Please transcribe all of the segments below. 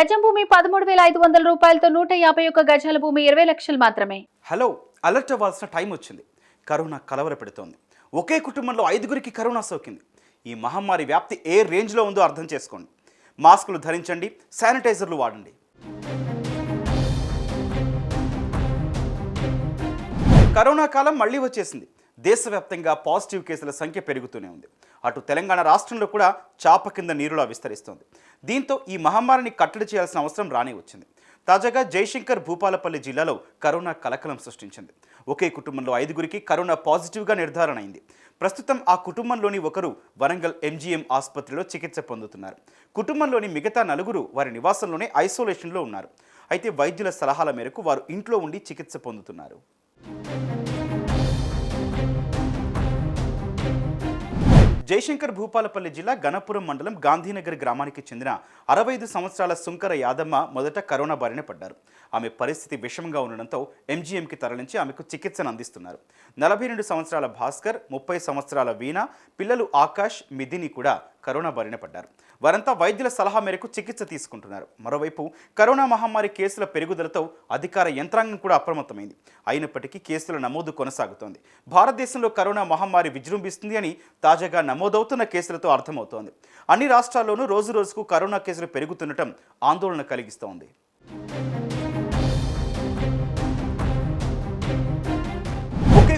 గజం భూమి పదమూడు వేల ఐదు వందల రూపాయలతో నూట యాభై ఒక్క గజాల భూమి ఇరవై లక్షలు మాత్రమే. హలో అలర్ట్ అవ్వాల్సిన టైం వచ్చింది. కరోనా కలవర పెడుతోంది. ఒకే కుటుంబంలో ఐదుగురికి కరోనా సోకింది. ఈ మహమ్మారి వ్యాప్తి ఏ రేంజ్లో ఉందో అర్థం చేసుకోండి. మాస్కులు ధరించండి శానిటైజర్లు వాడండి. కరోనా కాలం మళ్ళీ వచ్చేసింది. దేశవ్యాప్తంగా పాజిటివ్ కేసుల సంఖ్య పెరుగుతూనే ఉంది. అటు తెలంగాణ రాష్ట్రంలో కూడా చాప కింద నీరులా విస్తరిస్తోంది. దీంతో ఈ మహమ్మారిని కట్టడి చేయాల్సిన అవసరం రానే వచ్చింది. తాజాగా జయశంకర్ భూపాలపల్లి జిల్లాలో కరోనా కలకలం సృష్టించింది. ఒకే కుటుంబంలో ఐదుగురికి కరోనా పాజిటివ్గా నిర్ధారణ అయింది. ప్రస్తుతం ఆ కుటుంబంలోని ఒకరు వరంగల్ ఎంజీఎం ఆసుపత్రిలో చికిత్స పొందుతున్నారు. కుటుంబంలోని మిగతా నలుగురు వారి నివాసంలోనే ఐసోలేషన్లో ఉన్నారు. అయితే వైద్యుల సలహాల మేరకు వారు ఇంట్లో ఉండి చికిత్స పొందుతున్నారు. జయశంకర్ భూపాలపల్లి జిల్లా గణపురం మండలం గాంధీనగర్ గ్రామానికి చెందిన అరవై ఐదు సంవత్సరాల సుంకర యాదమ్మ మొదట కరోనా బారిన పడ్డారు. ఆమె పరిస్థితి విషమంగా ఉండడంతో ఎంజీఎంకి తరలించి ఆమెకు చికిత్సను అందిస్తున్నారు. నలభై రెండు సంవత్సరాల భాస్కర్ ముప్పై సంవత్సరాల వీణ పిల్లలు ఆకాష్ మిథిని కూడా కరోనా బారిన పడ్డారు. వారంతా వైద్యుల సలహా మేరకు చికిత్స తీసుకుంటున్నారు. మరోవైపు కరోనా మహమ్మారి కేసుల పెరుగుదలతో అధికార యంత్రాంగం కూడా అప్రమత్తమైంది. అయినప్పటికీ కేసుల నమోదు కొనసాగుతోంది. భారతదేశంలో కరోనా మహమ్మారి విజృంభిస్తుంది అని తాజాగా నమోదవుతున్న కేసులతో అర్థమవుతోంది. అన్ని రాష్ట్రాల్లోనూ రోజు రోజుకు కరోనా కేసులు పెరుగుతుండటం ఆందోళన కలిగిస్తోంది.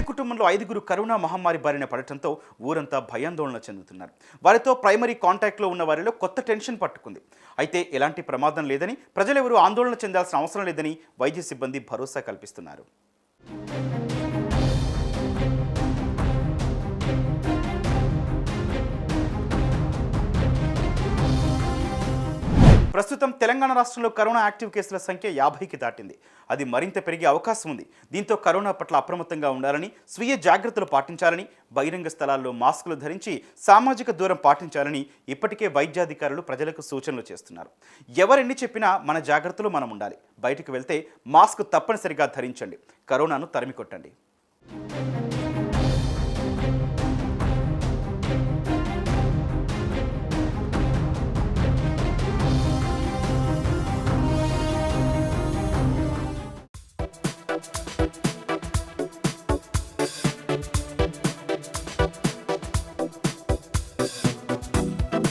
కుటుంబంలో ఐదుగురు కరోనా మహమ్మారి బారిన పడటంతో ఊరంతా భయాందోళన చెందుతున్నారు. వారితో ప్రైమరీ కాంటాక్ట్లో ఉన్న వారిలో కొత్త టెన్షన్ పట్టుకుంది. అయితే ఎలాంటి ప్రమాదం లేదని ప్రజలెవరూ ఆందోళన చెందాల్సిన అవసరం లేదని వైద్య సిబ్బంది భరోసా కల్పిస్తున్నారు. ప్రస్తుతం తెలంగాణ రాష్ట్రంలో కరోనా యాక్టివ్ కేసుల సంఖ్య యాభైకి దాటింది. అది మరింత పెరిగే అవకాశం ఉంది. దీంతో కరోనా పట్ల అప్రమత్తంగా ఉండాలని స్వీయ జాగ్రత్తలు పాటించాలని బహిరంగ స్థలాల్లో మాస్కులు ధరించి సామాజిక దూరం పాటించాలని ఇప్పటికే వైద్యాధికారులు ప్రజలకు సూచనలు చేస్తున్నారు. ఎవరెన్ని చెప్పినా మన జాగ్రత్తలు మనం ఉండాలి. బయటకు వెళ్తే మాస్క్ తప్పనిసరిగా ధరించండి. కరోనాను తరిమికొట్టండి. కొట్టండి